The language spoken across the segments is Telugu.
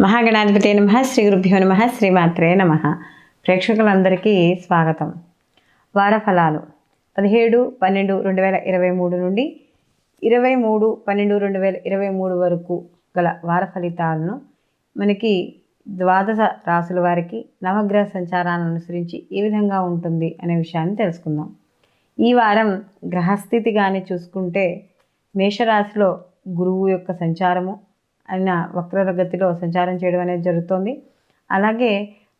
మహాగణాధిపతి నమ శ్రీ గురుభ్యో నమ శ్రీమాత్రే నమ. ప్రేక్షకులందరికీ స్వాగతం. వార ఫలాలు పదిహేడు పన్నెండు రెండు వేల ఇరవై మూడు నుండి ఇరవై మూడు పన్నెండు రెండు వేల ఇరవై మూడు వరకు గల వార ఫలితాలను మనకి ద్వాదశ రాసుల వారికి నవగ్రహ సంచారాలను అనుసరించి ఏ విధంగా ఉంటుంది అనే విషయాన్ని తెలుసుకుందాం. ఈ వారం గ్రహస్థితి కానీ చూసుకుంటే మేషరాశిలో గురువు యొక్క సంచారము ఆయన వక్రగతిలో సంచారం చేయడం అనేది జరుగుతుంది. అలాగే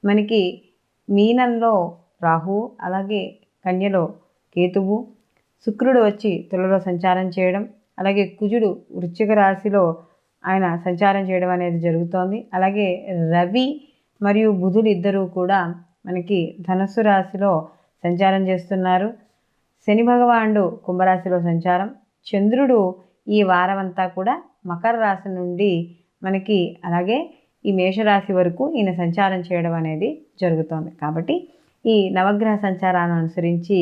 మనకి మీనంలో రాహు అలాగే కన్యలో కేతువు శుక్రుడు వచ్చి తులలో సంచారం చేయడం అలాగే కుజుడు వృశ్చిక రాశిలో ఆయన సంచారం చేయడం అనేది జరుగుతోంది. అలాగే రవి మరియు బుధులు ఇద్దరూ కూడా మనకి ధనస్సు రాశిలో సంచారం చేస్తున్నారు. శని భగవానుడు కుంభరాశిలో సంచారం. చంద్రుడు ఈ వారం అంతా కూడా మకర రాశి నుండి మనకి అలాగే ఈ మేషరాశి వరకు ఈయన సంచారం చేయడం అనేది జరుగుతోంది. కాబట్టి ఈ నవగ్రహ సంచారాన్ని అనుసరించి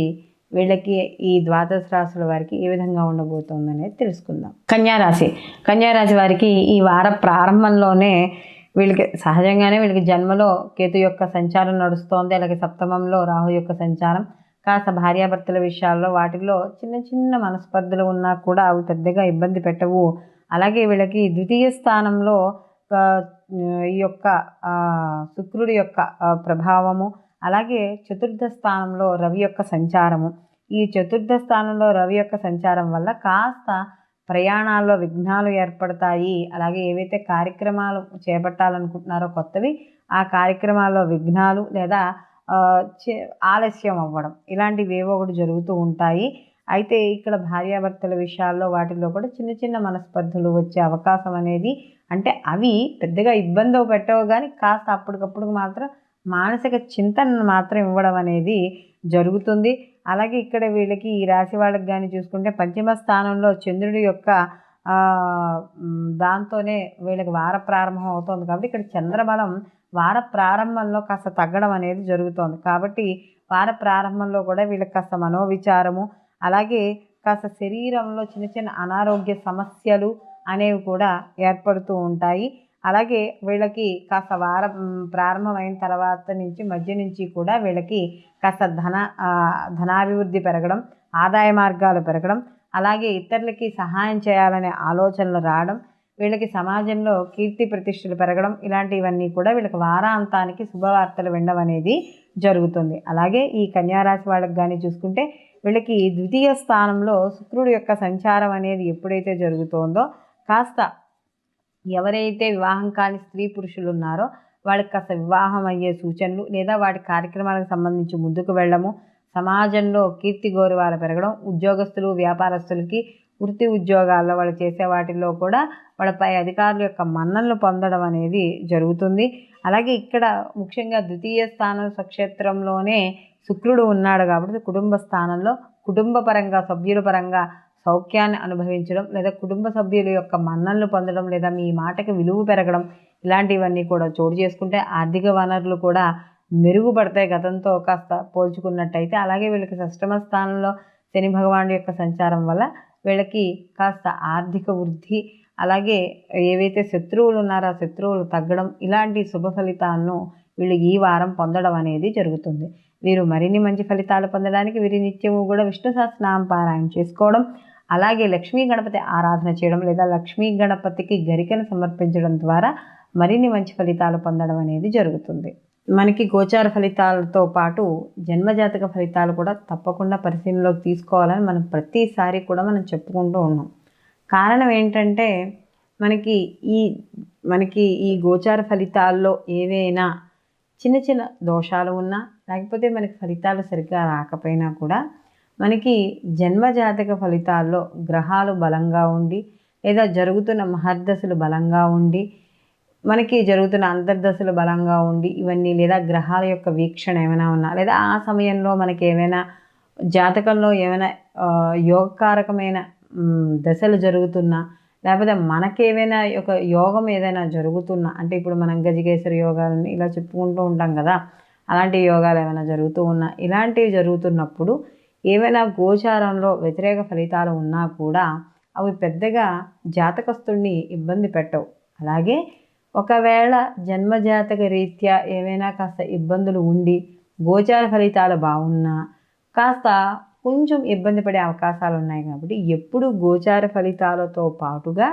వీళ్ళకి ఈ ద్వాదశ రాశుల వారికి ఏ విధంగా ఉండబోతోంది అనేది తెలుసుకుందాం. కన్యారాశి కన్యారాశి వారికి ఈ వార ప్రారంభంలోనే వీళ్ళకి సహజంగానే వీళ్ళకి జన్మలో కేతు యొక్క సంచారం నడుస్తోంది. అలాగే సప్తమంలో రాహు యొక్క సంచారం. కాస్త భార్యాభర్తల విషయాల్లో వాటిల్లో చిన్న చిన్న మనస్పర్ధలు ఉన్నా కూడా అవి పెద్దగా ఇబ్బంది పెట్టవు. అలాగే వీళ్ళకి ద్వితీయ స్థానంలో ఈ యొక్క శుక్రుడి యొక్క ప్రభావము అలాగే చతుర్థ స్థానంలో రవి యొక్క సంచారము. ఈ చతుర్థ స్థానంలో రవి యొక్క సంచారం వల్ల కాస్త ప్రయాణాల్లో విఘ్నాలు ఏర్పడతాయి. అలాగే ఏవైతే కార్యక్రమాలు చేపట్టాలనుకుంటున్నారో కొత్తవి ఆ కార్యక్రమాల్లో విఘ్నాలు లేదా చే- ఆలస్యం అవ్వడం ఇలాంటివి ఏవో ఒకటి జరుగుతూ ఉంటాయి. అయితే ఇక్కడ భార్యాభర్తల విషయాల్లో వాటిల్లో కూడా చిన్న చిన్న మనస్పర్ధలు వచ్చే అవకాశం అనేది అంటే అవి పెద్దగా ఇబ్బంది పెట్టవు కానీ కాస్త అప్పటికప్పుడు మాత్రం మానసిక చింతన మాత్రం ఇవ్వడం అనేది జరుగుతుంది. అలాగే ఇక్కడ వీళ్ళకి ఈ రాశి వాళ్ళకి కానీ చూసుకుంటే పంచమ స్థానంలో చంద్రుడి యొక్క దాంతోనే వీళ్ళకి వార ప్రారంభం అవుతుంది కాబట్టి ఇక్కడ చంద్రబలం వార ప్రారంభంలో కాస్త తగ్గడం అనేది జరుగుతోంది. కాబట్టి వార ప్రారంభంలో కూడా వీళ్ళకి కాస్త మనోవిచారము అలాగే కాస్త శరీరంలో చిన్న చిన్న అనారోగ్య సమస్యలు అనేవి కూడా ఏర్పడుతూ ఉంటాయి. అలాగే వీళ్ళకి కాస్త వారం ప్రారంభమైన తర్వాత నుంచి మధ్య నుంచి కూడా వీళ్ళకి కాస్త ధన ధనాభివృద్ధి పెరగడం ఆదాయ మార్గాలు పెరగడం అలాగే ఇతరులకి సహాయం చేయాలనే ఆలోచనలు రావడం వీళ్ళకి సమాజంలో కీర్తి ప్రతిష్టలు పెరగడం ఇలాంటివన్నీ కూడా వీళ్ళకి వారాంతానికి శుభవార్తలు వినడం అనేది జరుగుతుంది. అలాగే ఈ కన్యారాశి వాళ్ళకి కానీ చూసుకుంటే వీళ్ళకి ద్వితీయ స్థానంలో శుక్రుడు యొక్క సంచారం అనేది ఎప్పుడైతే జరుగుతోందో కాస్త ఎవరైతే వివాహం కాని స్త్రీ పురుషులు ఉన్నారో వాళ్ళకి కాస్త వివాహం అయ్యే సూచనలు లేదా వాటి కార్యక్రమాలకు సంబంధించి ముందుకు వెళ్ళడము సమాజంలో కీర్తి గౌరవాలు పెరగడం ఉద్యోగస్తులు వ్యాపారస్తులకి వృత్తి ఉద్యోగాల్లో వాళ్ళు చేసే వాటిల్లో కూడా వాళ్ళపై అధికారుల యొక్క మన్ననలు పొందడం అనేది జరుగుతుంది. అలాగే ఇక్కడ ముఖ్యంగా ద్వితీయ స్థానం స్వక్షేత్రంలోనే శుక్రుడు ఉన్నాడు కాబట్టి కుటుంబ స్థానంలో కుటుంబ పరంగా సభ్యుల పరంగా సౌఖ్యాన్ని అనుభవించడం లేదా కుటుంబ సభ్యుల యొక్క మన్ననలు పొందడం లేదా మీ మాటకి విలువ పెరగడం ఇలాంటివన్నీ కూడా చోటు చేసుకుంటే ఆర్థిక వనరులు కూడా మెరుగుపడతాయి గతంతో కాస్త పోల్చుకున్నట్టయితే. అలాగే వీళ్ళకి సష్టమ స్థానంలో శని భగవానుడి యొక్క సంచారం వల్ల వీళ్ళకి కాస్త ఆర్థిక వృద్ధి అలాగే ఏవైతే శత్రువులు ఉన్నారో ఆ శత్రువులు తగ్గడం ఇలాంటి శుభ ఫలితాలను వీళ్ళు ఈ వారం పొందడం అనేది జరుగుతుంది. వీరు మరిన్ని మంచి ఫలితాలు పొందడానికి వీరి నిత్యము కూడా విష్ణు సహస్రనామ పారాయణ చేసుకోవడం అలాగే లక్ష్మీ గణపతి ఆరాధన చేయడం లేదా లక్ష్మీ గణపతికి గరికను సమర్పించడం ద్వారా మరిన్ని మంచి ఫలితాలు పొందడం అనేది జరుగుతుంది. మనకి గోచార ఫలితాలతో పాటు జన్మజాతక ఫలితాలు కూడా తప్పకుండా పరిశీలనలోకి తీసుకోవాలని మనం ప్రతిసారి కూడా మనం చెప్పుకుంటూ ఉన్నాం. కారణం ఏంటంటే మనకి ఈ మనకి ఈ గోచార ఫలితాల్లో ఏవైనా చిన్న చిన్న దోషాలు ఉన్నా లేకపోతే మనకి ఫలితాలు సరిగ్గా రాకపోయినా కూడా మనకి జన్మజాతక ఫలితాల్లో గ్రహాలు బలంగా ఉండి లేదా జరుగుతున్న మహర్దశలు బలంగా ఉండి మనకి జరుగుతున్న అంతర్దశలు బలంగా ఉండి ఇవన్నీ లేదా గ్రహాల యొక్క వీక్షణ ఏమైనా ఉన్నా లేదా ఆ సమయంలో మనకి ఏమైనా జాతకంలో ఏమైనా యోగకారకమైన దశలు జరుగుతున్నా లేకపోతే మనకేమైనా ఒక యోగం ఏదైనా జరుగుతున్నా అంటే ఇప్పుడు మనం గజకేశ్వర యోగాలని ఇలా చెప్పుకుంటూ ఉంటాం కదా అలాంటి యోగాలు ఏమైనా జరుగుతూ ఉన్నా ఇలాంటివి జరుగుతున్నప్పుడు ఏవైనా గోచారంలో వ్యతిరేక ఫలితాలు ఉన్నా కూడా అవి పెద్దగా జాతకస్తుడిని ఇబ్బంది పెట్టవు. అలాగే ఒకవేళ జన్మజాతక రీత్యా ఏమైనా కాస్త ఇబ్బందులు ఉండి గోచార ఫలితాలు బాగున్నా కాస్త కొంచెం ఇబ్బంది పడే అవకాశాలు ఉన్నాయి కాబట్టి ఎప్పుడు గోచార ఫలితాలతో పాటుగా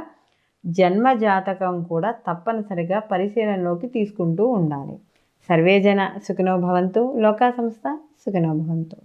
జన్మ జాతకం కూడా తప్పనిసరిగా పరిశీలనలోకి తీసుకుంటూ ఉండాలి. సర్వేజన సుఖినోభవంతు లోకా సంస్థ సుఖినోభవంతు